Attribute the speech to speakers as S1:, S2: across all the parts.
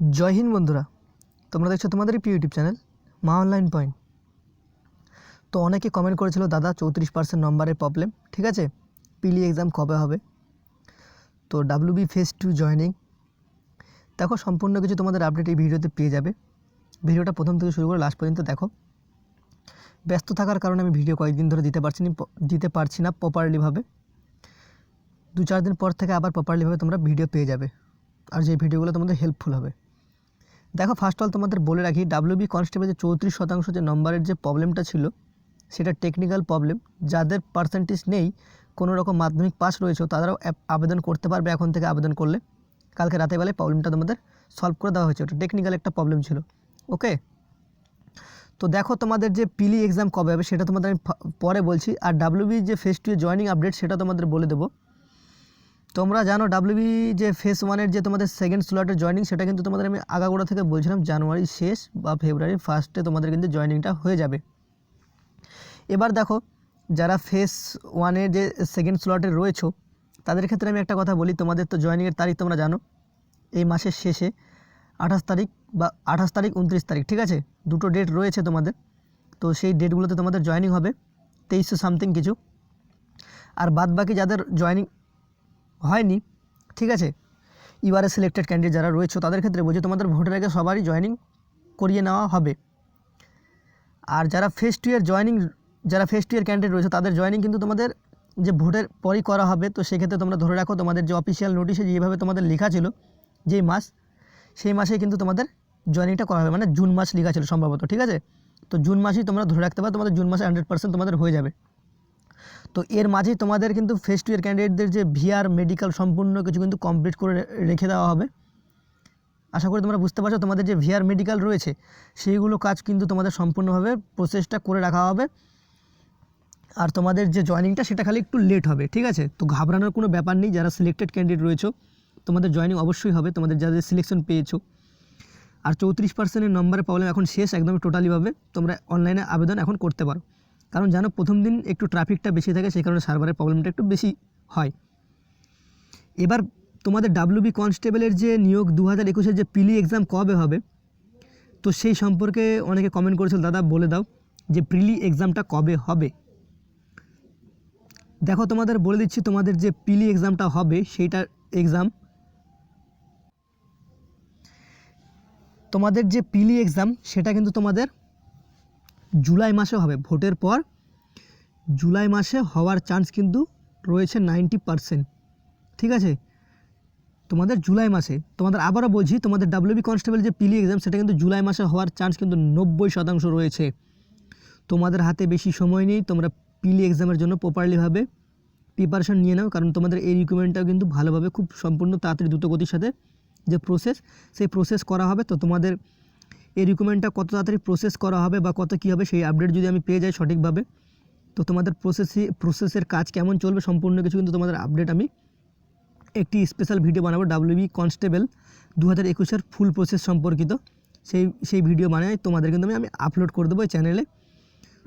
S1: জয় হিন্দ বন্ধুরা, তোমরা দেখছ তোমাদের প্রিয় YouTube channel Maa online point. তো অনেকে কমেন্ট করেছিল, দাদা, চৌত্রিশ পার্সেন্ট নম্বরের প্রবলেম ঠিক আছে? পিলি এক্সাম কবে হবে? তো W WB phase two joining দেখো, সম্পূর্ণ কিছু তোমাদের আপডেট এই ভিডিওতে পেয়ে যাবে। ভিডিওটা প্রথম থেকে শুরু করে লাস্ট পর্যন্ত দেখো। ব্যস্ত থাকার কারণে আমি ভিডিও কয়েকদিন ধরে দিতে পারছি না, দিতে পারছি না প্রপারলিভাবে দু চার দিন পর থেকে আবার প্রপারলিভাবে তোমরা ভিডিও পেয়ে যাবে। আর যে ভিডিওগুলো তোমাদের হেল্পফুল হবে। দেখো ফার্স্ট অল তোমাদের বলে রাখি ডাব্লিউবি কনস্টেবল যে চৌত্রিশ শতাংশ যে নম্বরের যে প্রবলেমটা ছিল, সেটা টেকনিক্যাল প্রবলেম যাদের পার্সেন্টেজ নেই, কোনো রকম মাধ্যমিক পাস রয়েছে তারাও আবেদন করতে পারবে এখন থেকে আবেদন করলে। কালকে রাতে বেলায় প্রবলেমটা তোমাদের সলভ করে দেওয়া হয়েছে, ওটা টেকনিক্যাল একটা প্রবলেম ছিল। ওকে তো দেখো, তোমাদের যে পিলি এক্সাম কবে হবে, সেটা তোমাদের আমি পরে বলছি। আর ডাব্লিউবি যে ফেস টু জয়নিং আপডেট সেটা তোমাদের বলে দেবো। তোমরা জানো ডাব্লিউবি যে ফেস ওয়ানের যে তোমাদের সেকেন্ড স্লটের জয়নিং সেটা কিন্তু তোমাদের আমি আগাগোড়া থেকে বলছিলাম জানুয়ারি শেষ বা ফেব্রুয়ারি ফার্স্টে তোমাদের কিন্তু জয়নিংটা হয়ে যাবে। এবার দেখো, যারা ফেস ওয়ানের যে সেকেন্ড স্লটে রয়েছো, তাদের ক্ষেত্রে আমি একটা কথা বলি, তোমাদের তো জয়নিংয়ের তারিখ তোমরা জানো, এই মাসের শেষে আঠাশ তারিখ বা আঠাশ তারিখ উনত্রিশ তারিখ, ঠিক আছে? দুটো ডেট রয়েছে তোমাদের, তো সেই ডেটগুলোতে তোমাদের জয়নিং হবে তেইশশো সামথিং কিছু। আর বাদ বাকি যাদের জয়নিং হয়নি। ঠিক আছে? এবারে সিলেক্টেড ক্যান্ডিডেট যারা রয়েছে, তাদের ক্ষেত্রে বলছি, তোমাদের ভোটের আগে সবারই জয়নিং করিয়ে নেওয়া হবে। আর যারা ফেস টু ইয়ার জয়নিং যারা ফেস টু ইয়ার ক্যান্ডিডেট রয়েছে, তাদের জয়নিং কিন্তু তোমাদের যে ভোটের পরই করা হবে, তো সেক্ষেত্রে তোমরা ধরে রাখো, তোমাদের যে অফিসিয়াল নোটিশে যেভাবে তোমাদের লেখা ছিল, যেই মাস, সেই মাসেই কিন্তু তোমাদের জয়নিংটা করা হবে। মানে জুন মাস লেখা ছিল সম্ভবত, ঠিক আছে? তো জুন মাসেই তোমরা ধরে রাখতে পারো, তোমাদের জুন মাসে হান্ড্রেড পার্সেন্ট তোমাদের হয়ে যাবে। তো এর মাঝেই তোমাদের কিন্তু ফেস টু ইয়ার ক্যান্ডিডেটদের যে ভিআর মেডিকেল সম্পূর্ণ কিছু কিন্তু কমপ্লিট করে রেখে দেওয়া হবে। আশা করি তোমরা বুঝতে পারছ, তোমাদের যে ভিআর মেডিকেল রয়েছে, সেইগুলো কাজ কিন্তু তোমাদের সম্পূর্ণভাবে প্রসেসটা করে রাখা হবে। আর তোমাদের যে জয়নিংটা সেটা খালি একটু লেট হবে, ঠিক আছে? তো ঘাবড়ানোর কোনো ব্যাপার নেই, যারা সিলেক্টেড ক্যান্ডিডেট রয়েছে, তোমাদের জয়নিং অবশ্যই হবে, তোমাদের যাদের সিলেকশন পেয়েছ। আর চৌত্রিশ পার্সেন্টের নম্বরের প্রবলেম এখন শেষ একদমই টোটালিভাবে তোমরা অনলাইনে আবেদন এখন করতে পারো। কারণ জানো প্রথম দিন একটু ট্রাফিকটা বেশি থাকে, সেই কারণে সার্ভারের প্রবলেমটা একটু বেশি হয়। এবার তোমাদের ডাব্লিউবি কনস্টেবলের যে নিয়োগ দু হাজার একুশের যে পিলি এক্সাম কবে হবে, তো সেই সম্পর্কে অনেকে কমেন্ট করেছিল, দাদা বলে দাও যে প্রিলি এক্সামটা কবে হবে। দেখো তোমাদের বলে দিচ্ছি তোমাদের যে পিলি এক্সামটা হবে সেইটার এক্সাম তোমাদের যে পিলি এক্সাম সেটা কিন্তু তোমাদের জুলাই মাসে হবে, ভোটের পর জুলাই মাসে হওয়ার চান্স কিন্তু রয়েছে নাইনটি পারসেন্ট ঠিক আছে? তোমাদের জুলাই মাসে, তোমাদের আবারও বলছি, তোমাদের ডাব্লিউবি কনস্টেবল যে পিলি এক্সাম সেটা কিন্তু জুলাই মাসে হওয়ার চান্স কিন্তু নব্বই শতাংশ রয়েছে। তোমাদের হাতে বেশি সময় নেই, তোমরা পিলি এক্সামের জন্য প্রপারলিভাবে প্রিপারেশন নিয়ে নাও, কারণ তোমাদের এই রিকুইপমেন্টটাও কিন্তু ভালোভাবে খুব সম্পূর্ণ তাড়াতাড়ি দ্রুতগতির সাথে যে প্রসেস সেই প্রসেস করা হবে। তো তোমাদের এই রিকুইপমেন্টটা কত তাড়াতাড়ি প্রসেস করা হবে বা কত কী হবে সেই আপডেট যদি আমি পেয়ে যাই সঠিকভাবে, তো তোমাদের প্রসেসই প্রসেসের কাজ কেমন চলবে সম্পূর্ণ কিছু কিন্তু তোমাদের আপডেট আমি একটি স্পেশাল ভিডিও বানাবো ডাব্লিউবি কনস্টেবল দু হাজার একুশের ফুল প্রসেস সম্পর্কিত। সেই সেই ভিডিও বানাই তোমাদের কিন্তু আমি আমি আপলোড করে দেবো চ্যানেলে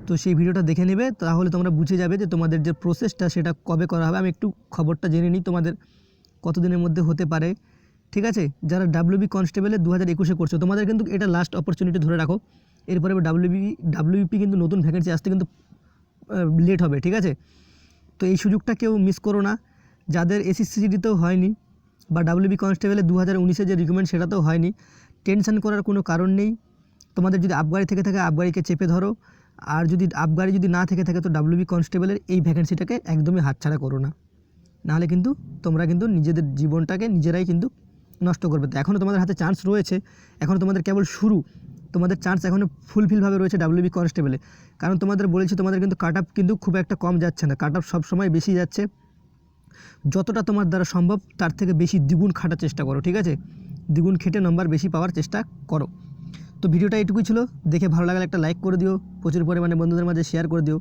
S1: তো সেই ভিডিওটা দেখে নেবে, তাহলে তোমরা বুঝে যাবে যে তোমাদের যে প্রসেসটা সেটা কবে করা হবে। আমি একটু খবরটা জেনে নিই তোমাদের কতদিনের মধ্যে হতে পারে। ঠিক আছে? যারা ডাব্লিউবি কনস্টেবলে দু হাজার একুশে করছ, তোমাদের কিন্তু এটা লাস্ট অপরচুনিটি ধরে রাখো। এরপরে ডাব্লিউবি ডাব্লিউপি কিন্তু নতুন ভ্যাকেন্সি আসতে কিন্তু লেট হবে, ঠিক আছে? তো এই সুযোগটা কেউ মিস করো না। যাদের এসএসসিজিডিতেও হয়নি, বা ডাব্লিউবি কনস্টেবলে দু হাজার উনিশে যে রিকমেন্ড সেটাতেও হয়নি টেনশন করার কোনো কারণ নেই। তোমাদের যদি আবগারি থেকে থাকে আবগারিকে চেপে ধরো। আর যদি আবগারি যদি না থেকে থাকে, তো ডাব্লিউবি কনস্টেবলের এই ভ্যাকেন্সিটাকে একদমই হাতছাড়া করো না। নাহলে কিন্তু তোমরা কিন্তু নিজেদের জীবনটাকে নিজেরাই কিন্তু নষ্ট করবে। তো এখনও তোমাদের হাতে চান্স রয়েছে। এখনও তোমাদের কেবল শুরু। তোমাদের চান্স এখনও ফুলফিলভাবে রয়েছে ডাব্লিউবি কনস্টেবলে কারণ তোমাদের বলেছি, তোমাদের কিন্তু কাট আপ কিন্তু খুব একটা কম যাচ্ছে না। কাট আপ সবসময় বেশি যাচ্ছে। যতটা তোমার দ্বারা সম্ভব, তার থেকে বেশি দ্বিগুণ খাটার চেষ্টা করো, ঠিক আছে? দ্বিগুণ খেটে নম্বর বেশি পাওয়ার চেষ্টা করো। তো ভিডিওটা এটুকুই ছিল। দেখে ভালো লাগলে একটা লাইক করে দিও। প্রচুর পরিমাণে বন্ধুদের মাঝে শেয়ার করে দিও।